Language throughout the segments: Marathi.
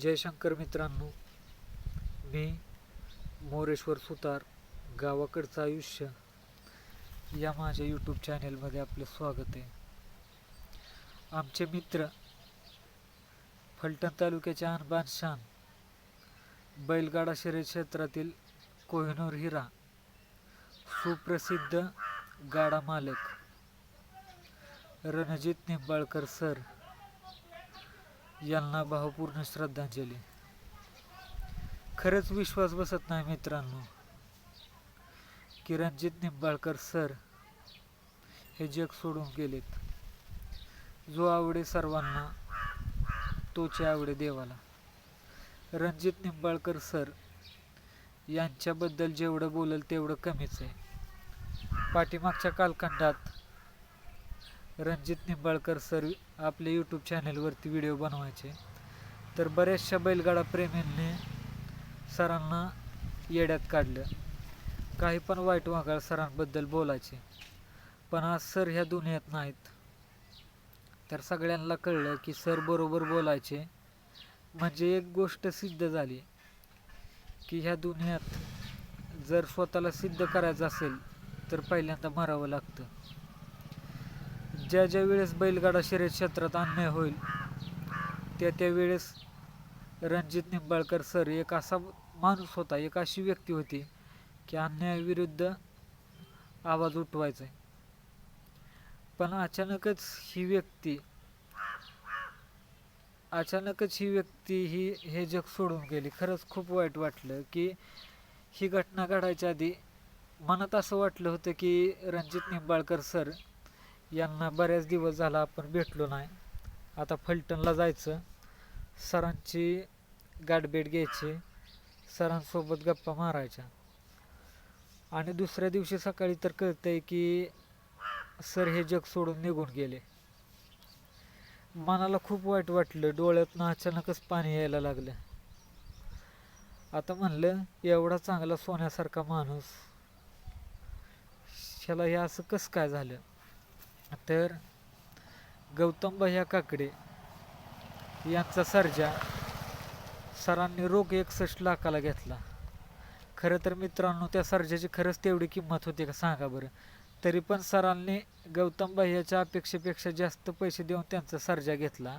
जयशंकर मित्रांनो मी मोरेश्वर सुतार गावाकडचं आयुष्य. या माझ्या यूट्यूब चॅनेलमध्ये आपलं स्वागत आहे. आमचे मित्र फलटण तालुक्याच्या अनबान शान बैलगाडा शर्यत क्षेत्रातील कोहिनूर हिरा सुप्रसिद्ध गाडा मालक रणजित निंबाळकर सर यांना भावपूर्ण श्रद्धांजली. खरंच विश्वास बसत नाही मित्रांनो. की रणजित निंबाळकर सर हे जग सोडून गेलेत. जो आवडे सर्वांना तोचे आवडे देवाला. रणजित निंबाळकर सर यांच्याबद्दल जेवढं बोलल तेवढं कमीच आहे. पाठीमागच्या कालखंडात रणजित निंबाळकर सर आपल्या यूट्यूब चॅनेलवरती व्हिडिओ बनवायचे. तर बऱ्याचशा बैलगाडा प्रेमींनी सरांना येड्यात काढलं. काही पण वाईट वागाळ सरांबद्दल बोलायचे. पण आज सर ह्या दुनियेत नाहीत. तर सगळ्यांना कळलं की सर बरोबर बोलायचे. म्हणजे एक गोष्ट सिद्ध झाली. की ह्या दुनियात जर स्वतःला सिद्ध करायचं असेल तर पहिल्यांदा मरावं लागतं. ज्या ज्या वेळेस बैलगाडा शर्यत क्षेत्रात अन्याय होईल त्या त्या वेळेस रणजित निंबाळकर सर एक असा माणूस होता एक अशी व्यक्ती होती की अन्यायाविरुद्ध आवाज उठवायचा. पण अचानकच ही व्यक्ती अचानकच ही व्यक्ती ही हे जग सोडून गेली. खरंच खूप वाईट वाटलं की ही घटना घडायच्या आधी मनात असं वाटलं होतं की रणजित निंबाळकर सर यांना बऱ्याच दिवस झाला आपण भेटलो नाही. आता फलटणला जायचं. सरांची गाठभेट घ्यायची. सरांसोबत गप्पा मारायच्या. आणि दुसऱ्या दिवशी सकाळी तर कळतंय की सर हे जग सोडून निघून गेले. मनाला खूप वाईट वाटलं. डोळ्यातनं अचानकच पाणी यायला लागलं. आता म्हणलं एवढा चांगला सोन्यासारखा माणूस ह्याला हे असं कसं काय झालं? तर गौतम भैया काकडे यांचा सर्जा सरांनी रोग एकसष्ट लाखाला घेतला. खरं तर मित्रांनो त्या सर्जाची खरंच तेवढी किंमत होती का सांगा बरं. तरी पण सरांनी गौतम भैयाच्या अपेक्षेपेक्षा जास्त पैसे देऊन त्यांचा सर्जा घेतला.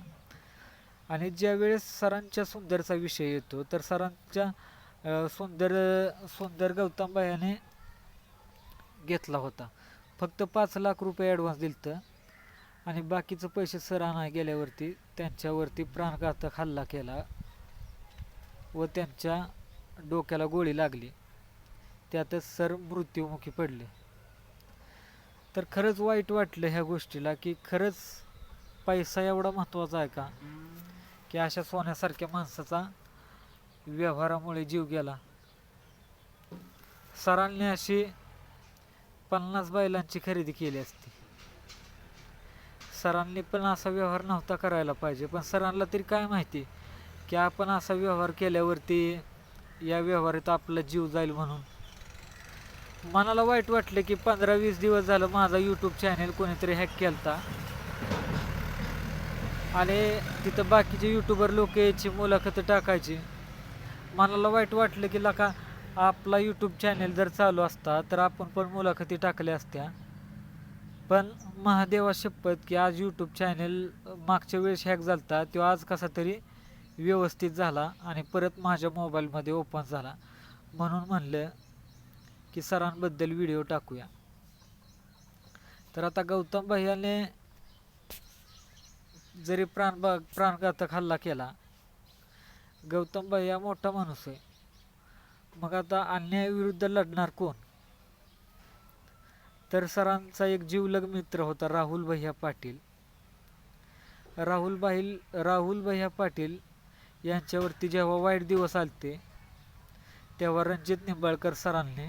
आणि ज्यावेळेस सरांच्या सुंदरचा विषय येतो तर सरांच्या सुंदर सुंदर गौतम भैयाने घेतला होता. फक्त पाच लाख रुपये ॲडव्हान्स दिलतं. आणि बाकीचं पैसे सरांना गेल्यावरती त्यांच्यावरती प्राणघातक हल्ला केला व त्यांच्या डोक्याला गोळी लागली. त्यातच सर मृत्युमुखी पडले. तर खरंच वाईट वाटलं ह्या गोष्टीला की खरंच पैसा एवढा महत्त्वाचा आहे का? की अशा सोन्यासारख्या माणसाचा व्यवहारामुळे जीव गेला. सरांनी अशी पन्नास बैलांची खरेदी केली असती. सरांनी पण असा व्यवहार नव्हता करायला पाहिजे. पण सरांना तरी काय माहिती? की आपण असा व्यवहार केल्यावरती या व्यवहारात आपला जीव जाईल म्हणून. मनाला वाईट वाटलं की पंधरा वीस दिवस झालं माझा यूट्यूब चॅनेल कोणीतरी हॅक केलता. आणि तिथं बाकीचे यूट्यूबर लोक यायची मुलाखत टाकायची. मनाला वाईट वाटलं की लका आपला यूट्यूब चॅनेल जर चालू असता तर आपण पण मुलाखती टाकल्या असत्या. पण महादेवा शपथ की आज यूट्यूब चॅनेल मागच्या वेळेस हॅक झालता तो आज कसा तरी व्यवस्थित झाला आणि परत माझ्या मोबाईलमध्ये ओपन झाला. म्हणून म्हणलं की सरांबद्दल व्हिडिओ टाकूया. तर आता गौतम भैयाने जरी प्राण प्राणघातक हल्ला केला गौतम भैया मोठा माणूस आहे. मग आता अन्यायाविरुद्ध लढणार कोण? तर सरांचा एक जीवलग मित्र होता राहुल भैया पाटील. राहुल बाहिल राहुल भैया पाटील यांच्यावरती जेव्हा वाईट दिवस आलते तेव्हा रणजित निंबाळकर सरांनी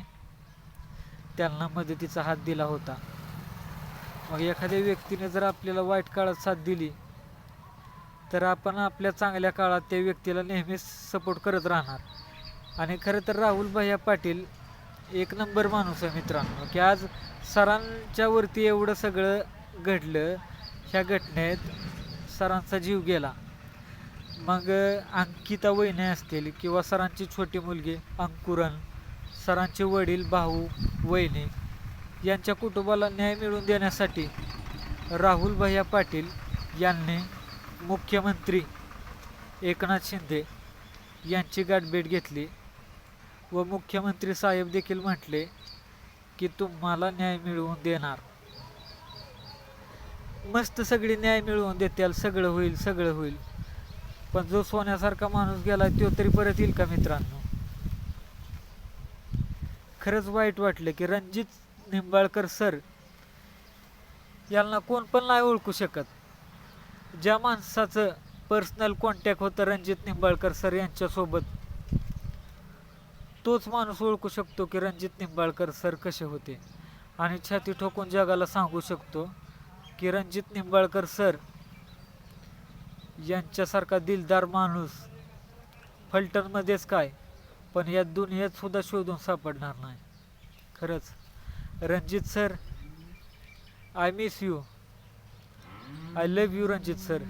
त्यांना मदतीचा हात दिला होता. मग एखाद्या व्यक्तीने जर आपल्याला वाईट काळात साथ दिली तर आपण आपल्या चांगल्या काळात त्या व्यक्तीला नेहमीच सपोर्ट करत राहणार. आणि खरं तर राहुल भैया पाटील एक नंबर माणूस आहे मित्रांनो की आज सरांच्या वरती एवढं सगळं घडलं ह्या घटनेत सरांचा जीव गेला. मग अंकिता वहिनी असतील किंवा सरांची छोटी मुलगी अंकुरन सरांचे वडील भाऊ वहिनी यांच्या कुटुंबाला न्याय मिळवून देण्यासाठी राहुल भैया पाटील यांनी मुख्यमंत्री एकनाथ शिंदे यांची गाठभेट घेतली. व मुख्यमंत्री साहेब देखील म्हटले की तुम्हाला न्याय मिळवून देणार. मस्त सगळी न्याय मिळवून देतील सगळं होईल सगळं होईल. पण जो सोन्यासारखा माणूस गेला तो तरी परत येईल का मित्रांनो? खरंच वाईट वाटलं की रणजित निंबाळकर सर यांना कोण पण नाही ओळखू शकत. ज्या माणसाचं पर्सनल कॉन्टॅक्ट होतं रणजित निंबाळकर सर यांच्यासोबत तोच माणूस ओळखू शकतो की रणजित निंबाळकर सर कसे होते. आणि छाती ठोकून जगाला सांगू शकतो की रणजित निंबाळकर सर यांच्यासारखा दिलदार माणूस फलटणमध्येच काय पण या दुनियेत सुद्धा शोधून सापडणार नाही. खरंच Ranjit sir I miss you I love you Ranjit sir.